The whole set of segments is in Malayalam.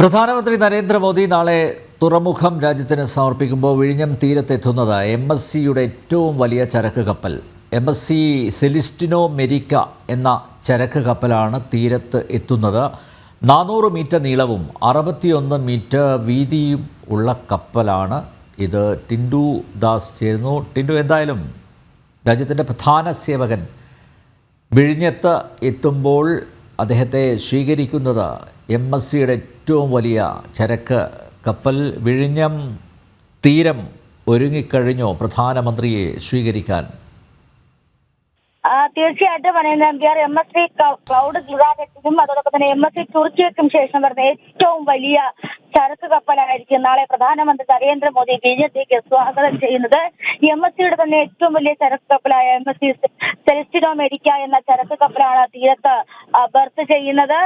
പ്രധാനമന്ത്രി നരേന്ദ്രമോദി നാളെ തുറമുഖം രാജ്യത്തിന് സമർപ്പിക്കുമ്പോൾ വിഴിഞ്ഞം തീരത്തെത്തുന്നത് എം എസ് സിയുടെ ഏറ്റവും വലിയ ചരക്ക് കപ്പൽ. M S C Celestino Maresca എന്ന ചരക്ക് കപ്പലാണ് തീരത്ത് എത്തുന്നത്. നാനൂറ് മീറ്റർ നീളവും അറുപത്തിയൊന്ന് മീറ്റർ വീതിയും ഉള്ള കപ്പലാണ് ഇത്. ടിൻഡു ദാസ് ചേരുന്നു. ടിൻഡു എന്തായാലും രാജ്യത്തിന്റെ പ്രധാന സേവകൻ വിഴിഞ്ഞത്ത് എത്തുമ്പോൾ അദ്ദേഹത്തെ സ്വീകരിക്കുന്നത് എം എസ് സിയുടെ ഏറ്റവും വലിയ ചരക്ക് കപ്പൽ വിഴിഞ്ഞം തീരം ഒരുങ്ങിക്കഴിഞ്ഞോ പ്രധാനമന്ത്രിയെ സ്വീകരിക്കാൻ? തീർച്ചയായിട്ടും പറയുന്നത് M. R. M S C Claude ഗുജറാത്തിനും അതോടൊപ്പം തന്നെ എം എസ് സി തുർക്കിയക്കും ശേഷം വരുന്ന ഏറ്റവും വലിയ ചരക്ക് കപ്പലായിരിക്കും നാളെ പ്രധാനമന്ത്രി നരേന്ദ്രമോദി വിഴിഞ്ഞത്തേക്ക് സ്വാഗതം ചെയ്യുന്നത്. എം എസ് സിയുടെ തന്നെ ഏറ്റവും വലിയ ചരക്ക് കപ്പലായ എം എസ് സി സെലസ്റ്റിനോ മെഡിക്ക എന്ന ചരക്ക് കപ്പലാണ് തീരത്ത് ബർത്ത് ചെയ്യുന്നത്.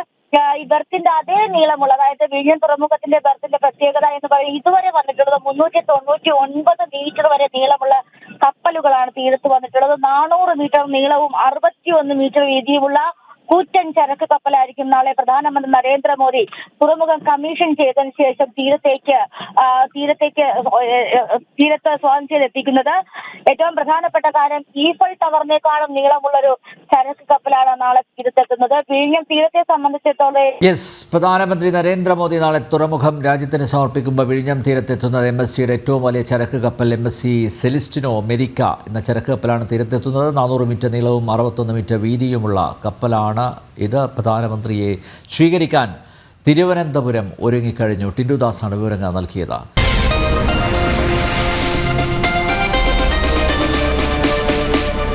ഈ ബെർത്തിന്റെ അതേ നീളമുള്ള അതായത് വിഴിഞ്ഞം തുറമുഖത്തിന്റെ ബെർത്തിന്റെ പ്രത്യേകത എന്ന് പറയുന്നത് ഇതുവരെ വന്നിട്ടുള്ളത് മുന്നൂറ്റി തൊണ്ണൂറ്റി ഒൻപത് മീറ്റർ വരെ നീളമുള്ള കപ്പലുകളാണ് തീരത്ത് വന്നിട്ടുള്ളത്. നാനൂറ് മീറ്റർ നീളവും അറുപത്തി ഒന്ന് മീറ്റർ വീതിയുമുള്ള കൂറ്റൻ ചരക്ക് കപ്പലായിരിക്കും നാളെ പ്രധാനമന്ത്രി നരേന്ദ്രമോദി തുറമുഖം കമ്മീഷൻ ചെയ്തതിനു ശേഷം തീരത്തേക്ക് തീരത്തേക്ക് തീരത്ത് സ്വാഗതം ചെയ്തെത്തിക്കുന്നത് ഏറ്റവും പ്രധാനപ്പെട്ട കാര്യം ഈഫൽ ടവറിനേക്കാളും നീളമുള്ളൊരു ചരക്ക് കപ്പലാണ് നാളെ തീരത്തെത്തുന്നത്. വിഴിഞ്ഞം തീരത്തെ സംബന്ധിച്ചിടത്തോളം യെസ് പ്രധാനമന്ത്രി നരേന്ദ്രമോദി നാളെ തുറമുഖം രാജ്യത്തിന് സമർപ്പിക്കുമ്പോൾ വിഴിഞ്ഞം തീരത്തെത്തുന്നത് എം എസ് സിയുടെ ഏറ്റവും വലിയ ചരക്ക് കപ്പൽ M S C Celestino America എന്ന ചരക്ക് കപ്പലാണ് തീരത്തെത്തുന്നത്. നാനൂറ് മീറ്റർ നീളവും അറുപത്തൊന്ന് മീറ്റർ വീതിയുമുള്ള കപ്പലാണ് ഇത്. പ്രധാനമന്ത്രിയെ സ്വീകരിക്കാൻ തിരുവനന്തപുരം ഒരുങ്ങിക്കഴിഞ്ഞു. ടിൻഡുദാസാണ് വിവരങ്ങൾ നൽകിയത്.